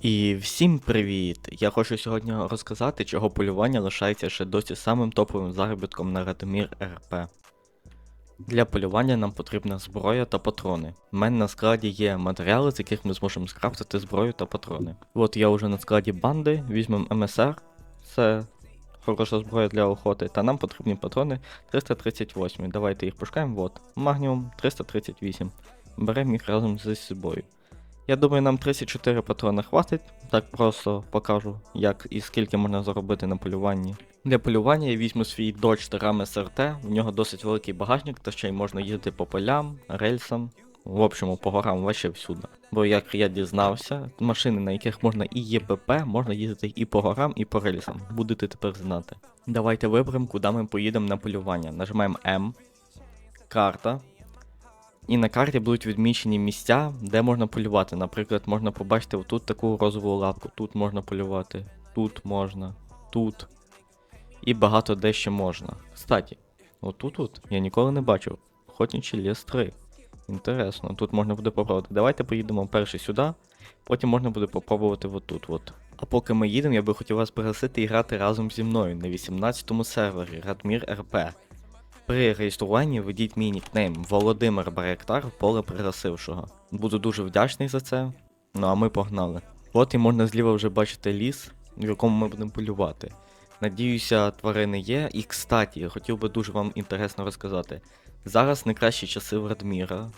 І всім привіт! Я хочу сьогодні розказати, чого полювання лишається ще досі самим топовим заробітком на Радомір РП. Для полювання нам потрібна зброя та патрони. У мене на складі є матеріали, з яких ми зможемо скрафтити зброю та патрони. От я вже на складі банди, візьмемо МСР, це хороша зброя для охоти, та нам потрібні патрони 338. Давайте їх пошукаємо. От, магніум 338. Беремо їх разом зі собою. Я думаю, нам 34 патрона хватить. Так просто покажу, як і скільки можна заробити на полюванні. Для полювання я візьму свій Dodge Ram SRT, в нього досить великий багажник, та ще й можна їздити по полям, рельсам, в общому, по горам вообще всюди. Бо як я дізнався, машини, на яких можна і ЄПП, можна їздити і по горам, і по рельсам. Будете тепер знати. Давайте виберемо, куди ми поїдемо на полювання. Нажимаємо М, карта. І на карті будуть відмічені місця, де можна полювати. Наприклад, можна побачити отут таку розову лапку, тут можна полювати, тут можна, тут. І багато де ще можна. Кстати, отут тут я ніколи не бачив. Охотничий ліс 3. Інтересно, тут можна буде попробувати. Давайте поїдемо перший сюди, потім можна буде попробувати отут. От. А поки ми їдемо, я би хотів вас пригласити і грати разом зі мною на 18-му сервері Радмір РП. При реєструванні введіть мій нікнейм Володимир Баректар поле пригласившого. Буду дуже вдячний за це. Ну а ми погнали. От і можна зліва вже бачити ліс, в якому ми будемо полювати. Надіюся, тварини є. І кстаті, хотів би дуже вам інтересно розказати. Зараз найкращі часи в Радміра.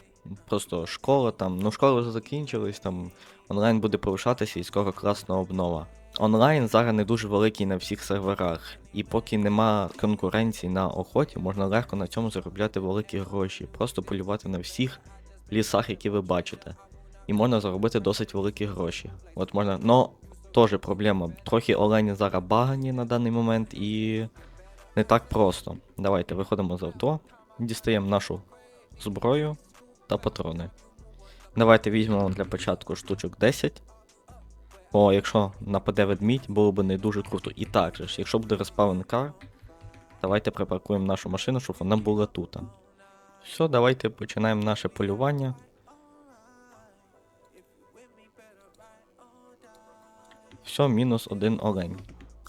Просто школа там, ну школа вже закінчилась, там онлайн буде повишатися і скоро класна обнова. Онлайн зараз не дуже великий на всіх серверах, і поки нема конкуренції на охоті, можна легко на цьому заробляти великі гроші, просто полювати на всіх лісах, які ви бачите. І можна заробити досить великі гроші. От можна. Но теж проблема. Трохи олені зараз багані на даний момент і не так просто. Давайте виходимо з авто, дістаємо нашу зброю та патрони. Давайте візьмемо для початку штучок 10. О, якщо нападе ведмідь, було б не дуже круто. І так же ж, якщо буде респаун кар, давайте припаркуємо нашу машину, щоб вона була тут. Все, давайте починаємо наше полювання. Все, мінус один олень.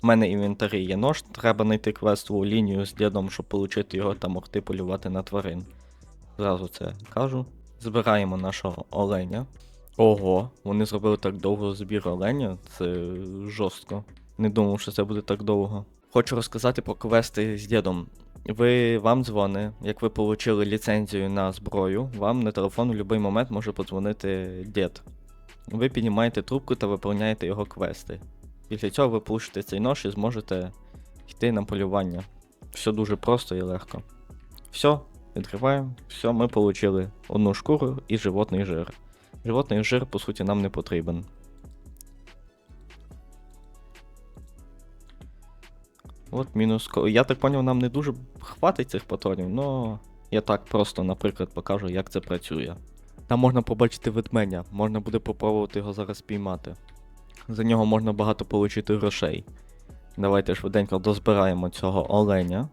У мене інвентарі є нож, треба знайти квестову лінію з дідом, щоб отримати його та могти полювати на тварин. Зразу це кажу. Збираємо нашого оленя. Ого, вони зробили так довго збір оленя, це жорстко. Не думав, що це буде так довго. Хочу розказати про квести з дідом. Ви вам дзвони, як ви отримали ліцензію на зброю, вам на телефон в будь-який момент може подзвонити дід. Ви піднімаєте трубку та виповняєте його квести. Після цього ви получите цей нож і зможете йти на полювання. Все дуже просто і легко. Все, відкриваємо. Все, ми отримали одну шкуру і животний жир. Животний жир, по суті, нам не потрібен. От мінус. Я так поняв, нам не дуже хватить цих патронів, але я так просто, наприклад, покажу, як це працює. Там можна побачити ведмедя, можна буде попробувати його зараз піймати. За нього можна багато отримати грошей. Давайте швиденько дозбираємо цього оленя.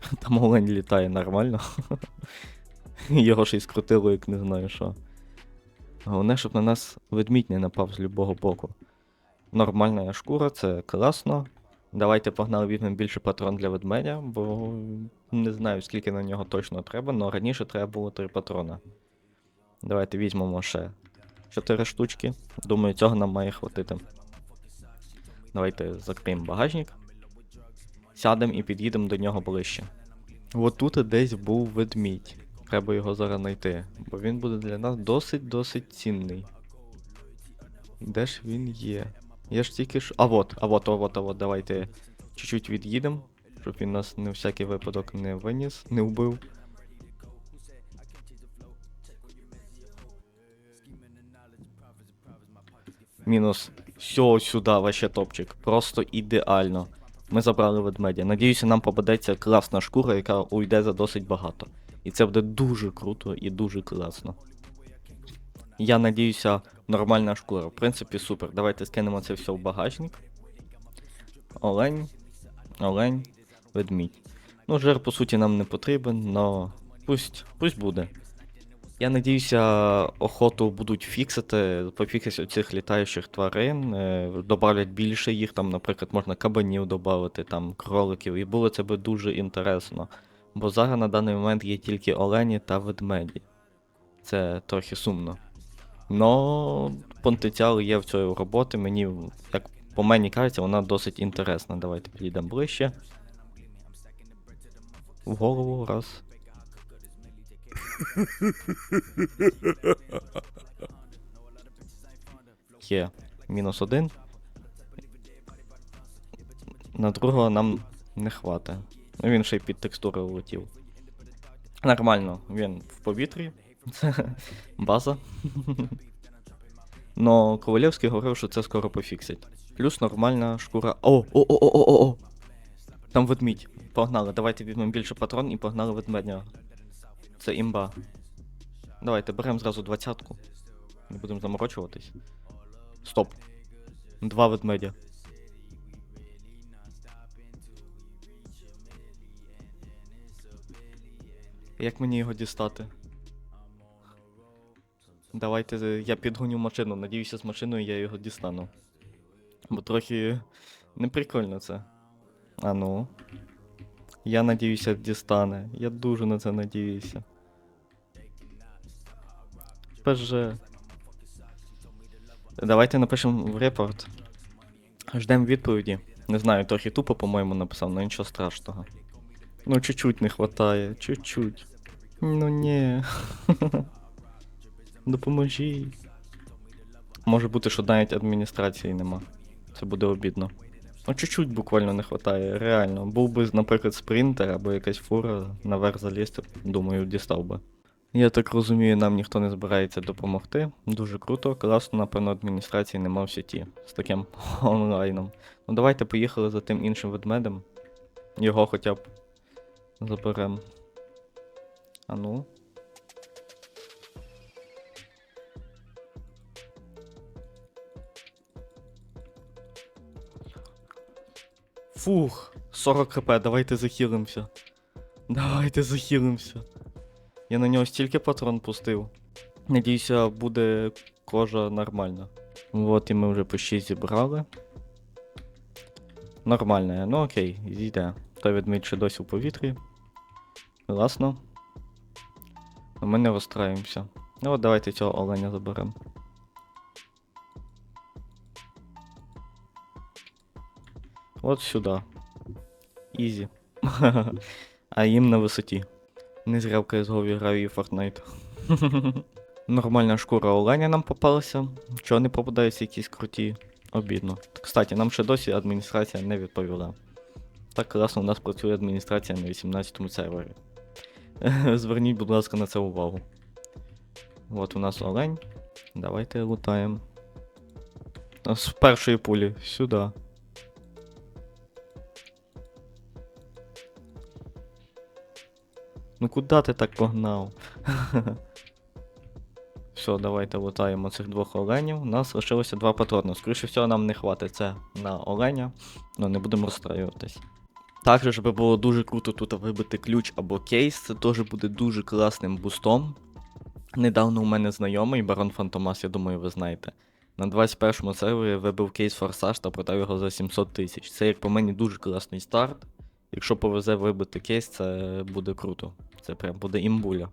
Там олень літає нормально. Його ще й скрутило, як не знаю що. Головне, щоб на нас ведмідь не напав з любого боку. Нормальна шкура, це класно. Давайте погнали візьмемо більше патрон для ведмедя, бо не знаю, скільки на нього точно треба, але раніше треба було 3 патрона. Давайте візьмемо ще 4 штучки. Думаю, цього нам має хватити. Давайте закриємо багажник. Сядемо і під'їдемо до нього ближче. От тут десь був ведмідь. Треба його зараз знайти, бо він буде для нас досить-досить цінний. Де ж він є? Я ж тільки ж. А вот, а вот, а вот, а вот, давайте чуть-чуть від'їдемо, щоб він нас на всякий випадок не виніс, не вбив. Мінус. Все, сюди, вообще топчик. Просто ідеально. Ми забрали ведмедя. Надіюся, нам попадеться класна шкура, яка уйде за досить багато. І це буде дуже круто і дуже класно. Я надіюся, нормальна шкура. В принципі, супер. Давайте скинемо це все в багажник. Олень. Олень. Ведмідь. Ну, жир, по суті, нам не потрібен, но пусть, пусть буде. Я надіюся, охоту будуть фіксити, пофіксять оцих літаючих тварин, е, добавлять більше їх, там, наприклад, можна кабанів додати, там, кроликів, і було це би дуже інтересно. Бо зараз на даний момент є тільки олені та ведмеді. Це трохи сумно. Но потенціал є в цієї роботи, мені, як по мені кажеться, вона досить інтересна. Давайте підійдемо ближче. В голову, раз. Є. Мінус один. На другого нам не хватить. Ну він ще й під текстури влетів. Нормально, він в повітрі. База. Но Ковалєвський говорив, що це скоро пофіксять. Плюс нормальна шкура. О, о, о, о, о, о! Там ведмідь. Погнали, давайте візьмемо більше патрон і погнали ведмедня. Це імба. Давайте беремо зразу двадцятку. Не будемо заморочуватись. Стоп. Два ведмедя. Як мені його дістати? Давайте е, я підгоню машину. Надіюся, з машиною я його дістану. Бо трохи неприкольно це. А ну. Я надіюся, дістане. Я дуже на це надіюся. ПЖ. Давайте напишемо в репорт. Ждемо відповіді. Не знаю, трохи тупо, по-моєму, написав, але нічого страшного. Ну, чуть-чуть не хватає, чуть-чуть. Ну ні. Допоможіть. Може бути, що навіть адміністрації нема. Це буде обідно. Ну, чуть-чуть буквально не хватає, реально. Був би, наприклад, спринтер або якась фура наверх залізти, думаю, дістав би. Я так розумію, нам ніхто не збирається допомогти. Дуже круто, класно, напевно, адміністрації нема в сіті з таким онлайном. Ну давайте поїхали за тим іншим ведмедем. Його хоча б заберем. А ну. Фух, 40 хп, давайте захилимося. Давайте захилимося. Я на нього стільки патрон пустив. Надіюся, буде кожа нормальна. Вот і ми вже почти зібрали. Нормально, ну окей, зійде. Той ведмідь досі в повітрі. Класно. Ми не розстраємося. Ну от давайте цього оленя заберемо. От сюди. Ізі. а їм на висоті. Не зря в CSGO граю і Fortnite. Нормальна шкура оленя нам попалася. Чого не попадаються якісь круті? Обідно. Кстати, нам ще досі адміністрація не відповіла. Так класно у нас працює адміністрація на 18 му сервері. Зверніть, будь ласка, на це увагу. От у нас олень. Давайте лутаємо. З першої пулі сюди. Ну куди ти так погнав? Все, давайте лутаємо цих двох оленів. У нас лишилося два патрони. Скоріше всього, нам не хватить це на оленя, але не будемо розстраюватись. Також щоб було дуже круто тут вибити ключ або кейс, це теж буде дуже класним бустом. Недавно у мене знайомий Барон Фантомас, я думаю, ви знаєте. На 21-му сервері вибив кейс Форсаж та продав його за 700 тисяч. Це, як по мені, дуже класний старт. Якщо повезе вибити кейс, це буде круто. Це прям буде імбуля.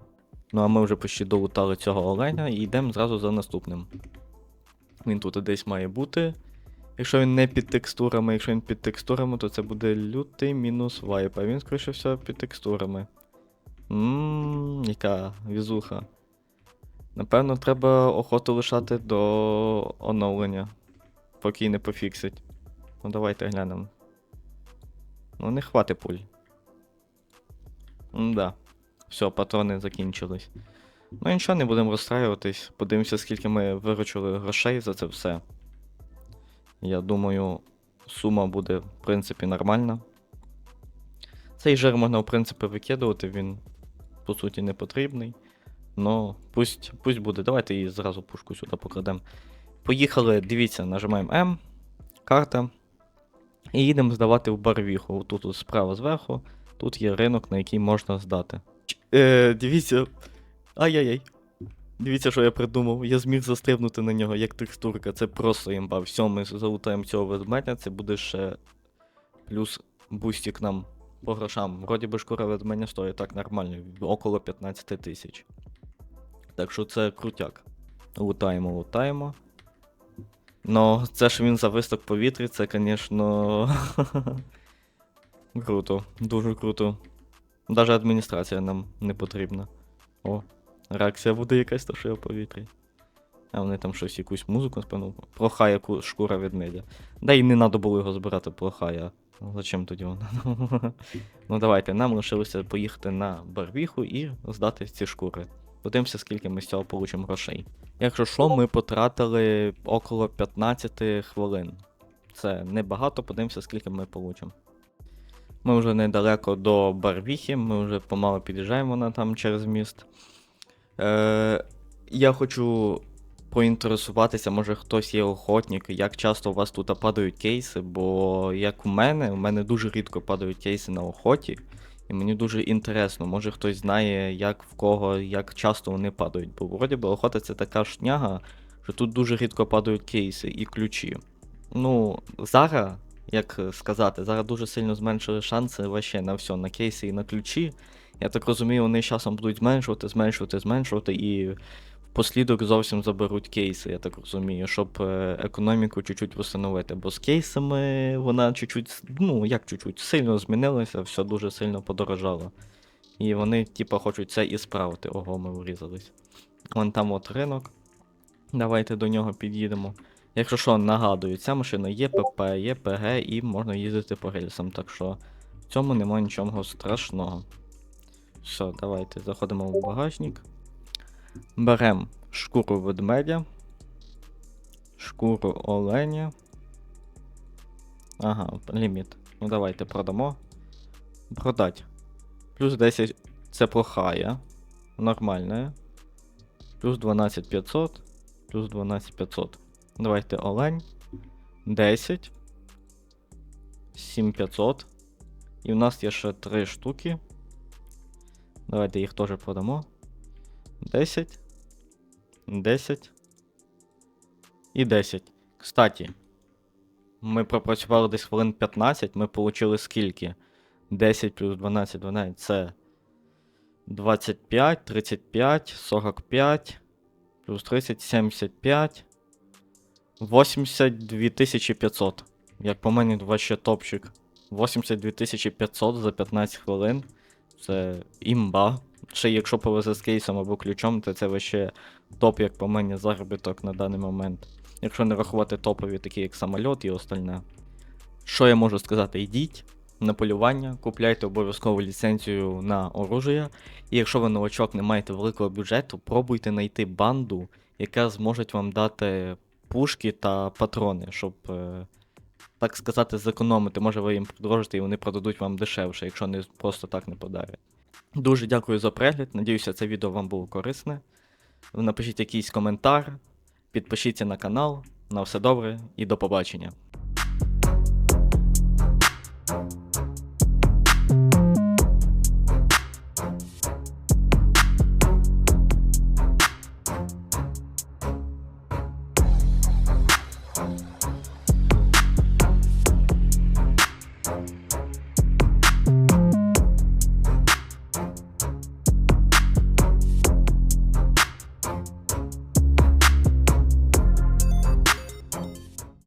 Ну а ми вже почти долутали цього оленя і йдемо зразу за наступним. Він тут десь має бути. Якщо він не під текстурами, якщо він під текстурами, то це буде лютий мінус вайп, а він, скоріше всього, під текстурами. Ммм, яка візуха. Напевно, треба охоту лишати до оновлення, поки не пофіксить. Ну давайте глянемо. Ну, не хватить пуль. Да. Все, патрони закінчились. Ну нічого, не будемо розстраюватись. Подивимося, скільки ми виручили грошей за це все. Я думаю, сума буде, в принципі, нормальна. Цей жир можна, в принципі, викидувати, він, по суті, не потрібний. Ну, пусть, пусть буде. Давайте її зразу пушку сюди покладемо. Поїхали, дивіться, нажимаємо М, карта. І їдемо здавати в барвіху. Тут, тут справа зверху. Тут є ринок, на який можна здати. Е, дивіться. Ай-яй-яй. Дивіться, що я придумав. Я зміг застрибнути на нього як текстурка. Це просто імба. Все, ми залутаємо цього ведмедя, це буде ще плюс бустик нам по грошам. Вроді би шкура ведмедя стоїть так нормально, около 15 тисяч. Так що це крутяк. Лутаємо, лутаємо. Ну, це ж він завис в повітрі, це, звісно. круто, дуже круто. Даже адміністрація нам не потрібна. О, реакція буде якась, то що в повітрі. А вони там щось, якусь музику спину. Плохая ку- шкура ведмедя. Да і не треба було його збирати, плохая. Зачем тоді вона? ну давайте, нам лишилося поїхати на барвіху і здати ці шкури. Подивимося, скільки ми з цього получимо грошей. Якщо що, ми потратили около 15 хвилин. Це небагато, подивимося, скільки ми получимо. Ми вже недалеко до Барвіхи, ми вже помало під'їжджаємо на там через міст. Е, я хочу поінтересуватися, може хтось є охотник, як часто у вас тут падають кейси, бо як у мене, у мене дуже рідко падають кейси на охоті. І мені дуже інтересно, може хтось знає, як в кого, як часто вони падають. Бо вроді би охота це така шняга, що тут дуже рідко падають кейси і ключі. Ну, зараз, як сказати, зараз дуже сильно зменшили шанси вообще на все, на кейси і на ключі. Я так розумію, вони з часом будуть зменшувати, зменшувати, зменшувати і впослідок зовсім заберуть кейси, я так розумію, щоб е, економіку чуть-чуть встановити. Бо з кейсами вона чуть-чуть, ну як чуть-чуть, сильно змінилася, все дуже сильно подорожало. І вони, типа, хочуть це і справити. Ого, ми врізались. Вон там от ринок. Давайте до нього під'їдемо. Якщо що, нагадую, ця машина є ПП, є ПГ і можна їздити по рельсам, так що в цьому немає нічого страшного. Все, давайте заходимо в багажник. Беремо шкуру ведмедя, шкуру оленя. Ага, ліміт. Ну давайте продамо. Продать. Плюс 10 це прохая. Нормальне. Плюс 12500. Плюс 12500. Давайте олень. 10. 7500. І у нас є ще 3 штуки. Давайте їх теж продамо. 10. 10. І 10. Кстати, ми пропрацювали десь хвилин 15, ми отримали скільки? 10 плюс 12, 12 це 25, 35, 45, плюс 30, 75, 82 500. Як по мені, вообще топчик. 82 500 за 15 хвилин. Це імба. Ще якщо повезе з кейсом або ключом, то це вообще топ, як по мені, заробіток на даний момент. Якщо не рахувати топові, такі як самольот і остальне. Що я можу сказати? Йдіть на полювання, купляйте обов'язково ліцензію на оружие. І якщо ви новачок не маєте великого бюджету, пробуйте знайти банду, яка зможе вам дати пушки та патрони, щоб, е, так сказати, зекономити. Може ви їм продовжите і вони продадуть вам дешевше, якщо не просто так не подарять. Дуже дякую за перегляд. Надіюся, це відео вам було корисне. Напишіть якийсь коментар, підпишіться на канал. На все добре і до побачення.